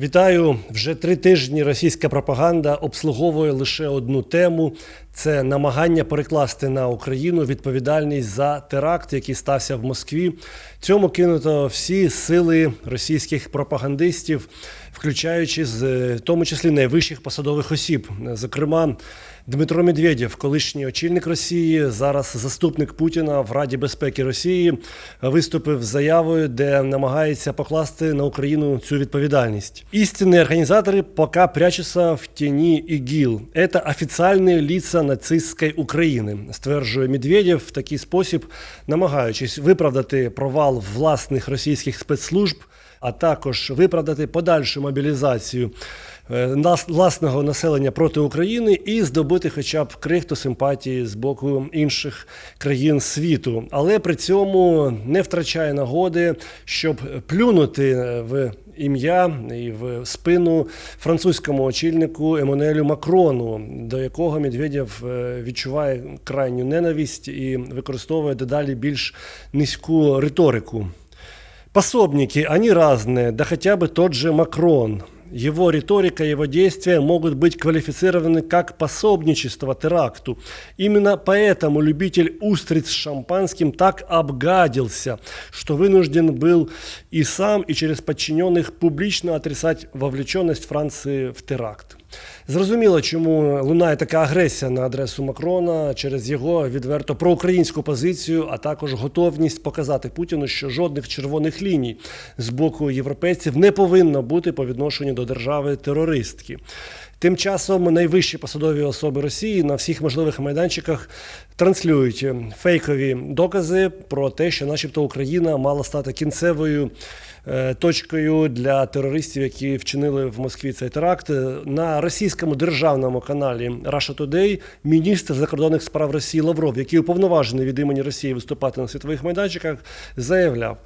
Вітаю вже три тижні. Російська пропаганда обслуговує лише одну тему: це намагання перекласти на Україну відповідальність за теракт, який стався в Москві. Цьому кинуто всі сили російських пропагандистів, включаючи з тому числі найвищих посадових осіб, зокрема. Дмитро Медведєв, колишній очільник Росії, зараз заступник Путіна в Раді безпеки Росії, виступив з заявою, де намагається покласти на Україну цю відповідальність. Істинні організатори поки прячуться в тіні ІГІЛ. Це офіційні лица нацистської України, стверджує Медведєв в такий спосіб, намагаючись виправдати провал власних російських спецслужб, а також виправдати подальшу мобілізацію власного населення проти України і здобути хоча б крихту симпатії з боку інших країн світу, але при цьому не втрачає нагоди, щоб плюнути в ім'я і в спину французькому очільнику Еммануелю Макрону, до якого Медведєв е, відчуває крайню ненависть і використовує дедалі більш низьку риторику. Пособники, они разные, да хотя бы тот же Макрон. Его риторика, его действия могут быть квалифицированы как пособничество теракту. Именно поэтому любитель устриц с шампанским так обгадился, что вынужден был и сам, и через подчиненных публично отрицать вовлеченность Франции в теракт. Зрозуміло, чому лунає така агресія на адресу Макрона через його відверто проукраїнську позицію, а також готовність показати Путіну, що жодних червоних ліній з боку європейців не повинно бути по відношенню до держави терористки. Тим часом найвищі посадові особи Росії на всіх можливих майданчиках транслюють фейкові докази про те, що, начебто, Україна мала стати кінцевою точкою для терористів, які вчинили в Москві цей теракт. Е, На російському державному каналі Russia Today міністр закордонних справ Росії Лавров, який уповноважений від імені Росії виступати на світових майданчиках, заявляв.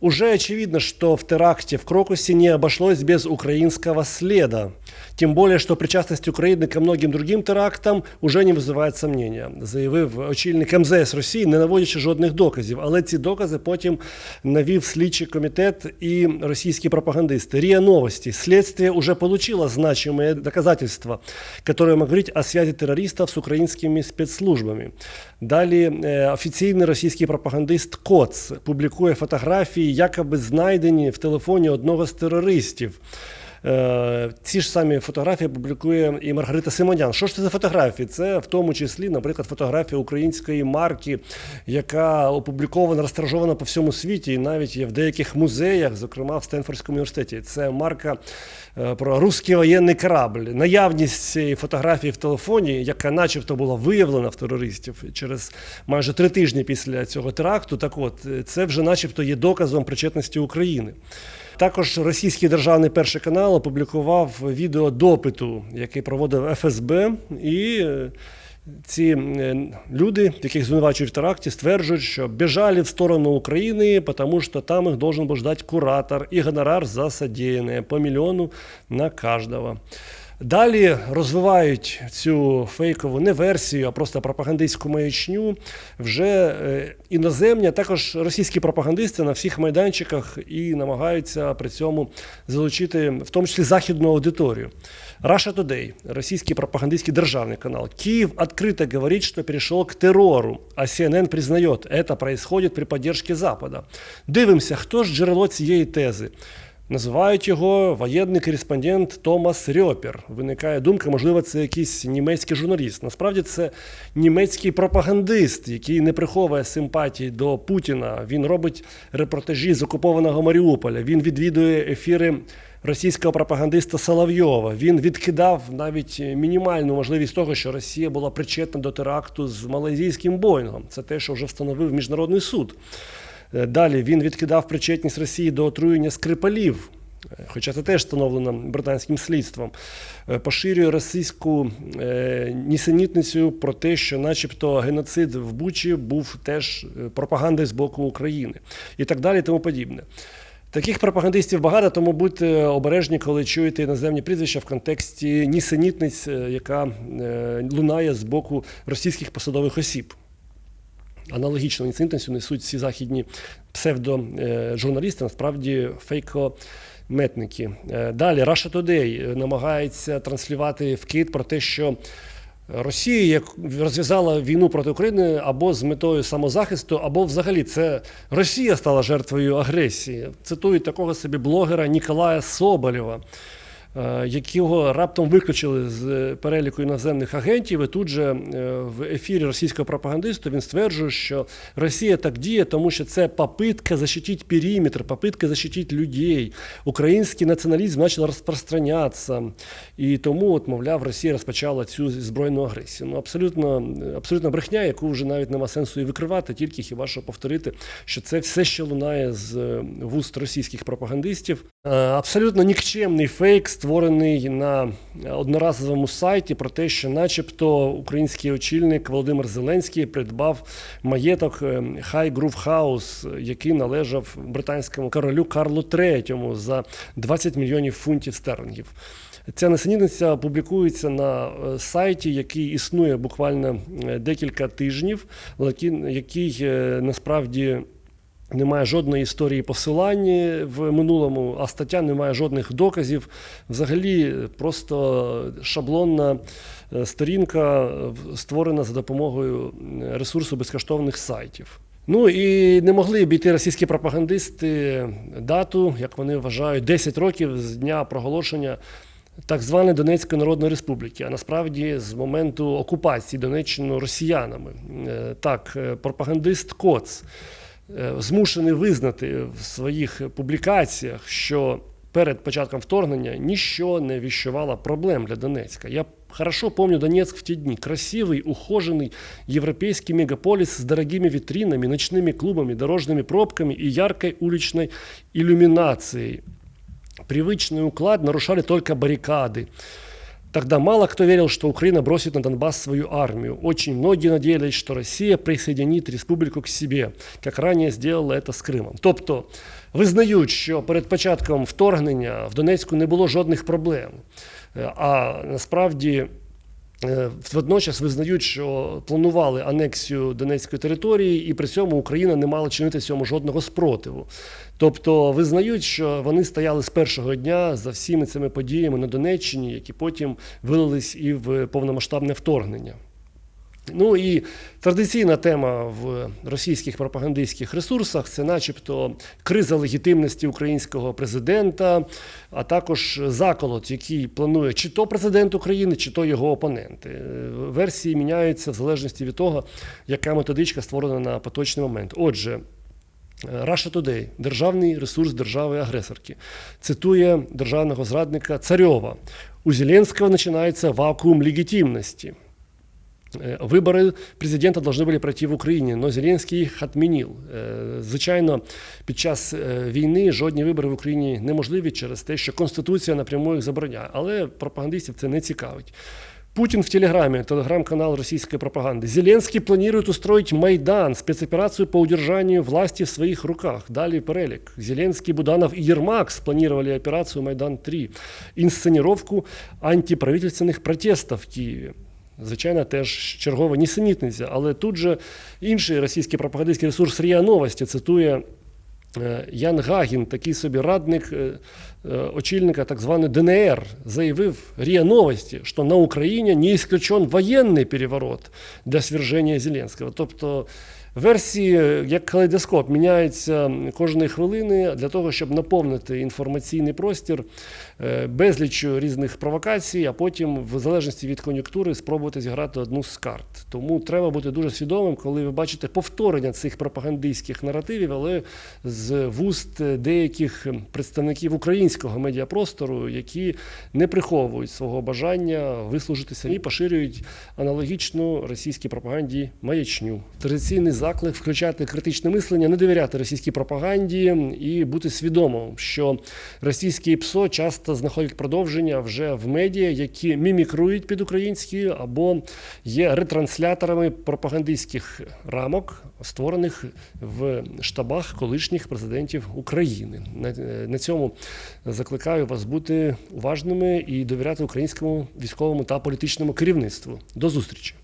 Уже очевидно, что в теракте в Крокусе не обошлось без украинского следа. Тем более, что причастность Украины ко многим другим терактам уже не визиває сомнення, заявив очільник МЗС Росії, не наводячи жодних доказів. Але ці докази потім навів слідчий комітет і російські пропагандисти. РИА Новости. Следствие уже получило значимые доказательства, которые могут говорить о связи террористов с украинскими спецслужбами. Далі э, офіційний російський пропагандист Коц публікує фотографії, якоби знайдені в телефоні одного з терористів. Е, Ці ж самі фотографії публікує і Маргарита Симонян. Що ж це за фотографії? Це в тому числі, наприклад, фотографія української марки, яка опублікована, розтражована по всьому світі, і навіть є в деяких музеях, зокрема в Стенфордському університеті. Це марка е, про русський воєнний корабль. Наявність цієї фотографії в телефоні, яка начебто була виявлена в терористів через майже три тижні після цього теракту. Так от, це вже начебто є доказом причетності України. Також російський державний перший канал опублікував відео допиту, який проводив ФСБ, і е, ці е, люди, яких звинувачують в теракті, стверджують, що біжали в сторону України, тому що там їх должен був ждати куратор і гонорар за содіяне по мільйону на кожного. Далі розвивають цю фейкову не версію, а просто пропагандистську маячню. Вже е, іноземні, а також російські пропагандисти на всіх майданчиках і намагаються при цьому залучити в тому числі західну аудиторію. Russia Today, російський пропагандистський державний канал. Киев открыто говорит, что перешел к террору, а CNN признает, это происходит при поддержке Запада. Дивимося, хто ж джерело цієї тези. Називають його воєнний кореспондент Томас Рьопер. Виникає думка, можливо, це якийсь німецький журналіст. Насправді це німецький пропагандист, який не приховує симпатії до Путіна. Він робить репортажі з окупованого Маріуполя. Він відвідує ефіри російського пропагандиста Соловйова. Він відкидав навіть мінімальну можливість того, що Росія була причетна до теракту з малайзійським Боїнгом. Це те, що вже встановив міжнародний суд. Е, Далі він відкидав причетність Росії до отруєння скрипалів. е, Хоча це теж встановлено британським слідством, Е, поширює російську нісенітницю про те, що, начебто, геноцид в Бучі був теж пропагандою з боку України, і так далі, тому подібне. Таких пропагандистів багато, тому будьте обережні, коли чуєте іноземні прізвища в контексті нісенітниць, яка лунає з боку російських посадових осіб. Аналогічну інсинтенсію несуть всі західні псевдожурналісти, насправді фейко метники. Е, Далі Russia Today намагається транслювати вкид про те, що Росія розв'язала війну проти України або з метою самозахисту, або взагалі це Росія стала жертвою агресії. Цитують такого собі блогера Ніколая Соболєва, е, якого раптом виключили з переліку іноземних агентів. І тут же е, в ефірі російського пропагандисту він стверджує, що Росія так діє, тому що це попитка защитить периметр, попитка защитить людей. Український націоналізм почав розпространятися. І тому, от, мовляв, Росія розпочала цю збройну агресію. Ну, абсолютно, абсолютно брехня, яку вже навіть нема сенсу і викривати, тільки хіба що повторити, що це все ще лунає з е, вуст російських пропагандистів. Е, Абсолютно нікчемний фейк, створений на одноразовому сайті про те, що, начебто, український очільник Володимир Зеленський придбав маєток High Groove House, який належав британському королю Карлу III за 20 мільйонів фунтів стерлингів. Ця несенітниця публікується на е, сайті, який існує буквально е, декілька тижнів, який, насправді. Немає жодної історії посилання в минулому, а стаття не має жодних доказів. Взагалі, просто шаблонна е, сторінка е, створена за допомогою ресурсу безкоштовних сайтів. Ну і не могли обійти російські пропагандисти дату, як вони вважають, 10 років з дня проголошення так званої Донецької Народної Республіки, а насправді з моменту окупації Донеччини росіянами. Е, Так, пропагандист Коц змушений визнати в своїх публікаціях, що перед початком вторгнення ніщо не віщувало проблем для Донецька. Я хорошо помню Донецк в ті дні. Красивый, ухоженный европейский мегаполис с дорогими витринами, ночными клубами, дорожными пробками и яркой уличной иллюминацией. Привычный уклад нарушали только баррикады. Тогда мало кто верил, что Украина бросит на Донбасс свою армию. Очень многие надеялись, что Россия присоединит республику к себе, как ранее сделала это з Кримом. Тобто визнають, що перед початком вторгнення в Донецьку не було жодних проблем. Е, А насправді Водночас визнають, що планували анексію Донецької території, і при цьому Україна не мала чинити цьому жодного спротиву. Тобто визнають, що вони стояли з першого дня за всіми цими подіями на Донеччині, які потім вилились і в повномасштабне вторгнення. Ну і традиційна тема в російських пропагандистських ресурсах це, начебто, криза легітимності українського президента, а також заколот, який планує чи то президент України, чи то його опоненти. Версії міняються в залежності від того, яка методичка створена на поточний момент. Отже. Russia Today, державний ресурс держави-агресорки, цитує державного зрадника Царьова. У Зеленського починається вакуум легітимності. Е, Вибори президента должны були пройти в Україні, але Зеленський їх відмінив. Е, Звичайно, під час е, війни жодні вибори в Україні неможливі через те, що Конституція напряму їх забороняє. Але пропагандистів це не цікавить. Путин в Телеграме, телеграм-канал российской пропаганды. Зеленский планирует устроить Майдан, спецоперацию по удержанию власти в своих руках. Далее перелик. Зеленский, Буданов и Ермак спланировали операцию Майдан-3. Інсценіровку антиправительственних протестів в Києві. Звичайно, теж чергова нісенітниця, але тут же інший російський пропагандистський ресурс РІА Новості цитує е, Ян Гагін, такий собі радник е, е, очільника так званої ДНР, заявив РІА Новості, що на Україні не исключен воєнний переворот для сверження Зеленського. Тобто версії, як калейдоскоп, міняються кожної хвилини для того, щоб наповнити інформаційний простір е, безліччю різних провокацій, а потім, в залежності від кон'юнктури, спробувати зіграти одну з карт. Тому треба бути дуже свідомим, коли ви бачите повторення цих пропагандистських наративів, але з вуст деяких представників українського медіапростору, які не приховують свого бажання вислужитися і поширюють аналогічну російській пропаганді маячню. Традиційний заклик включати критичне мислення, не довіряти російській пропаганді і бути свідомим, що російські ПСО часто знаходять продовження вже в медіа, які мімікрують під українські або є ретрансляторами пропагандистських рамок, створених в штабах колишніх президентів України. На, цьому закликаю вас бути уважними і довіряти українському військовому та політичному керівництву. До зустрічі.